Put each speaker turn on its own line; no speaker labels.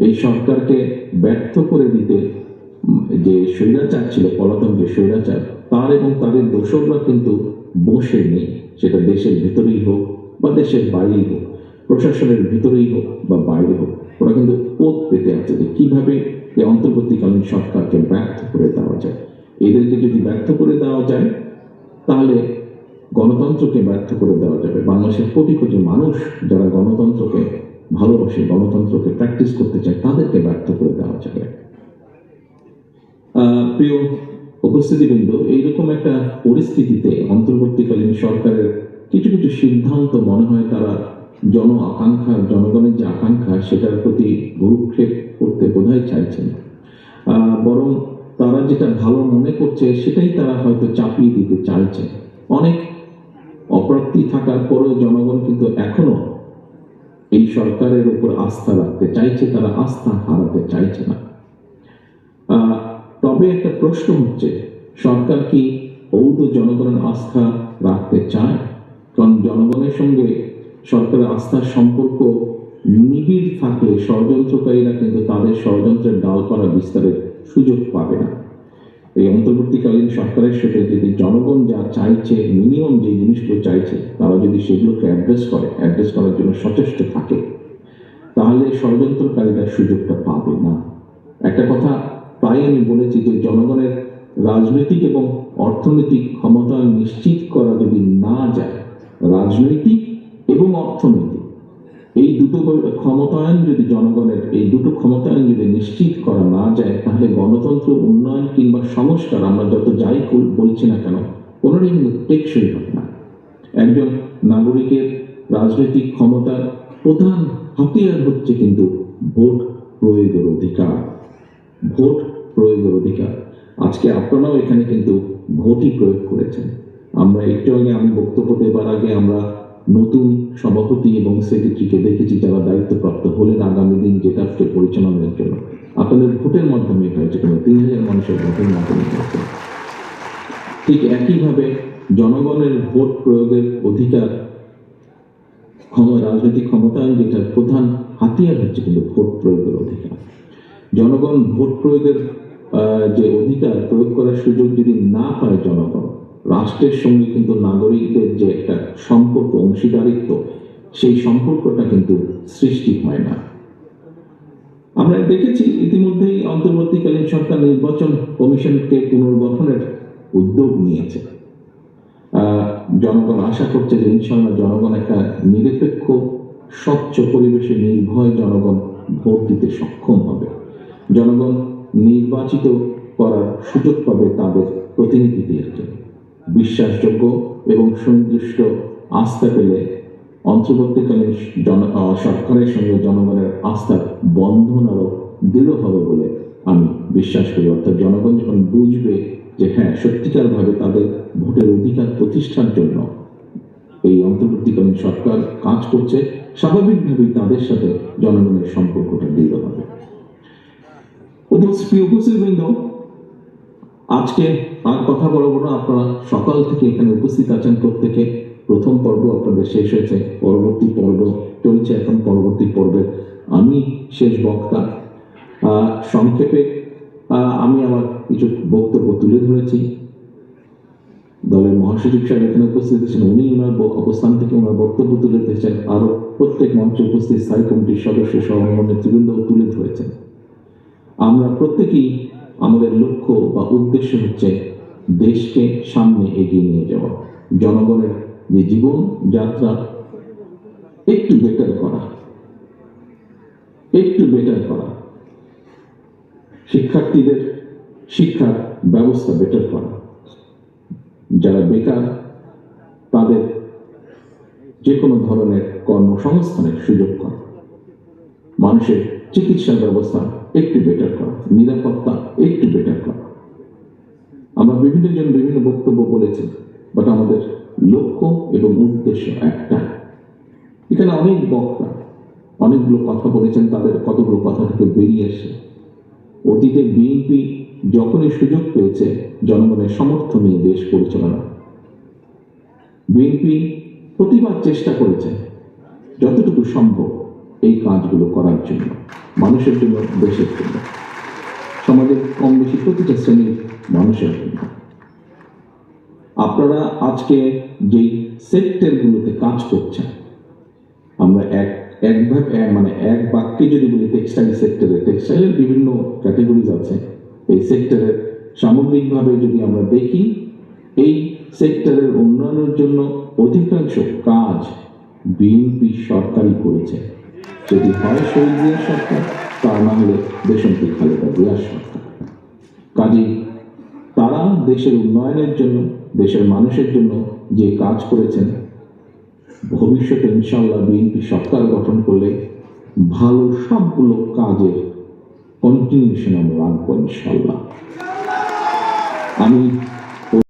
এই সরকারকে ব্যর্থ করে দিতে যে স্বৈরাচার ছিল পলাতন যে স্বৈরাচার, তার এবং তাদের দোষকরা কিন্তু বসে নেই সেটা দেশের ভিতরেই হোক বা দেশের বাইরেই হোক, প্রশাসনের ভিতরেই হোক বা বাইরে হোক, ওরা কিন্তু পথ পেতে আছে যে কীভাবে এই অন্তর্বর্তীকালীন সরকারকে ব্যর্থ করে দেওয়া যায়। এদেরকে যদি ব্যর্থ করে দেওয়া যায়, তাহলে গণতন্ত্রকে ব্যর্থ করে দেওয়া যাবে। বাংলাদেশের কোটি কোটি মানুষ যারা গণতন্ত্রকে ভালোবাসে, গণতন্ত্রকে প্র্যাকটিস করতে চায়, তাদেরকে ব্যর্থ করে দেওয়া যাবে। প্রিয় উপস্থিতিবৃন্দ, এইরকম একটা পরিস্থিতিতে অন্তর্বর্তীকালীন সরকারের কিছু কিছু সিদ্ধান্ত মনে হয় তারা জন আকাঙ্ক্ষা, জনগণের যে আকাঙ্ক্ষা, সেটার প্রতি ভূক্ষেপ করতে বোধহয় চাইছেন বরং তারা যেটা ভালো মনে করছে, সেটাই তারা হয়তো চাপিয়ে দিতে চাইছে অনেক অপ্রাপ্তি থাকার পরেও জনগণ কিন্তু এখনও এই সরকারের উপর আস্থা রাখতে চাইছে, তারা আস্থা হারাতে চাইছে না। তবে একটা প্রশ্ন হচ্ছে, সরকার কি ঔদ জনগণের আস্থা রাখতে চায়? কারণ জনগণের সঙ্গে সরকারের আস্থার সম্পর্ক নিবিড় থাকলে ষড়যন্ত্রকারীরা কিন্তু তাদের ষড়যন্ত্রের ডালপালা বিস্তারের সুযোগ পাবে না। এই অন্তর্বর্তীকালীন সরকারের সাথে যদি জনগণ যা চাইছে মিনিমাম যে জিনিসগুলো চাইছে, তারা যদি সেগুলোকে অ্যাড্রেস করে অ্যাড্রেস করার জন্য সচেষ্ট থাকে, তাহলে ষড়যন্ত্রকারীরা সুযোগটা পাবে না। একটা কথা প্রায় আমি বলেছি যে জনগণের রাজনৈতিক এবং অর্থনৈতিক ক্ষমতা নিশ্চিত করা যদি না যায়, রাজনৈতিক দুটো ক্ষমতায়ন যদি জনগণের এই দুটো ক্ষমতায়ন যদি নিশ্চিত করা না যায়, তাহলে গণতন্ত্র, উন্নয়ন কিংবা সংস্কার আমরা যত যাই বলছি না কেন, কোনোটাই কিন্তু টেকসই হবে না। একজন নাগরিকের রাজনৈতিক ক্ষমতার প্রধান হাতিয়ার হচ্ছে কিন্তু ভোট প্রয়োগের অধিকার, ভোট প্রয়োগের অধিকার। আজকে আপনারাও এখানে কিন্তু ভোটই প্রয়োগ করেছেন। আমরা একটু আগে আমি বক্তব্য দেবার আগে আমরা নতুন সভাপতি এবং সেক্রেটারিকে দেখেছি যারা দায়িত্বপ্রাপ্ত হলেন আগামী দিন যেটাকে পরিচালনার জন্য। আপনাদের ভোটের মাধ্যমে হয়েছে কোনো তিন হাজার মানুষের ভোটের মাধ্যমে ঠিক একইভাবে জনগণের ভোট প্রয়োগের অধিকার ক্ষম- রাজনৈতিক ক্ষমতায়ন যেটার প্রধান হাতিয়ার হচ্ছে কিন্তু ভোট প্রয়োগের অধিকার। জনগণ ভোট প্রয়োগের যে অধিকার প্রয়োগ করার সুযোগ যদি না পায় জনগণ রাষ্ট্রের সঙ্গে কিন্তু নাগরিকদের যে একটা সম্পর্ক, অংশীদারিত্ব, সেই সম্পর্কটা কিন্তু সৃষ্টি হয় না। আমরা দেখেছি ইতিমধ্যেই অন্তর্বর্তীকালীন সরকার নির্বাচন কমিশনকে পুনর্গঠনের উদ্যোগ নিয়েছে। জনগণ আশা করছে যে ইনশাল্লাহ জনগণ একটা নিরপেক্ষ, স্বচ্ছ পরিবেশে নির্ভয় জনগণ ভোট দিতে সক্ষম হবে। জনগণ নির্বাচিত করার সুযোগ পাবে তাদের প্রতিনিধিদেরকে বিশ্বাসযোগ্য এবং সুনির্দিষ্ট আস্থা পেলে অন্তর্বর্তীকালীন জন সরকারের সঙ্গে জনগণের আস্থার বন্ধন আরও দৃঢ় হবে বলে আমি বিশ্বাস করি। অর্থাৎ জনগণ যখন বুঝবে যে হ্যাঁ সত্যিকারভাবে তাদের ভোটের অধিকার প্রতিষ্ঠার জন্য এই অন্তর্বর্তীকালীন সরকার কাজ করছে, স্বাভাবিকভাবেই তাদের সাথে জনগণের সম্পর্কটা দৃঢ় হবে। উপস্থিত উপস্থিতবৃন্দ আজকে আর কথা বলব না, আপনারা সকাল থেকে এখানে উপস্থিত আছেন প্রত্যেকে। প্রথম পর্ব আপনাদের শেষ হয়েছে, পরবর্তী পর্ব চলছে এখন, পরবর্তী পর্বে আমি শেষ বক্তা। সংক্ষেপে আমি আমার কিছু বক্তব্য তুলে ধরেছি। দলের মহাসচিব সাহেব এখানে উপস্থিত আছেন, উনি ওনার অবস্থান থেকে ওনার বক্তব্য তুলে ধরেছেন আরও প্রত্যেক মঞ্চে উপস্থিত স্থায়ী কমিটির সদস্য সহ নেতৃবৃন্দ তুলে ধরেছেন। আমরা প্রত্যেকেই আমাদের লক্ষ্য বা উদ্দেশ্য হচ্ছে দেশকে সামনে এগিয়ে নিয়ে যাওয়া। জনগণের যে জীবন, যাত্রা, একটু বেটার করা, একটু বেটার করা, শিক্ষার্থীদের শিক্ষার ব্যবস্থা বেটার করা। যারা বেকার, তাদের যে কোনো ধরনের কর্মসংস্থানের সুযোগ করা। মানুষের চিকিৎসার ব্যবস্থা একটু বেটার করা। নিরাপত্তা একটু বেটার করা। আমরা বিভিন্ন জন বিভিন্ন বক্তব্য বলেছি বাট আমাদের লক্ষ্য এবং উদ্দেশ্য একটা। এখানে অনেক বক্তা, অনেকগুলো কথা বলেছেন, তাদের কতগুলো কথা থেকে বেরিয়ে এসে অতীতে বিএনপি যখনই সুযোগ পেয়েছে, জনগণের সমর্থন নিয়ে দেশ পরিচালনা। বিএনপি প্রতিবার চেষ্টা করেছে, যতটুকু সম্ভব এই কাজগুলো করার জন্য। মানুষের জন্য দেশের জন্য। সমাজের কম বেশি প্রতিটা শ্রেণির মানুষের জন্য। আপনারা আজকে যেই সেক্টরগুলোতে কাজ করছেন, আমরা এক একভাবে মানে এক বাক্যে যদি বলি টেক্সটাইল সেক্টরে, টেক্সটাইলের বিভিন্ন ক্যাটাগরিজ আছে। এই সেক্টরের সামগ্রিকভাবে যদি আমরা দেখি, এই সেক্টরের উন্নয়নের জন্য অধিকাংশ কাজ বিএনপি সরকারই করেছে। যদি হয় শহীদ জিয়া সরকার তা না হলে দেশন্তি খালেদা জিয়ার সরকার কাজেই তারা দেশের উন্নয়নের জন্য, দেশের মানুষের জন্য যে কাজ করেছেন, ভবিষ্যতে ইনশাল্লাহ বিএনপি সরকার গঠন করলে ভালো সবগুলো কাজের কন্টিনিউশন আমরা রাখব ইনশাল্লাহ আমি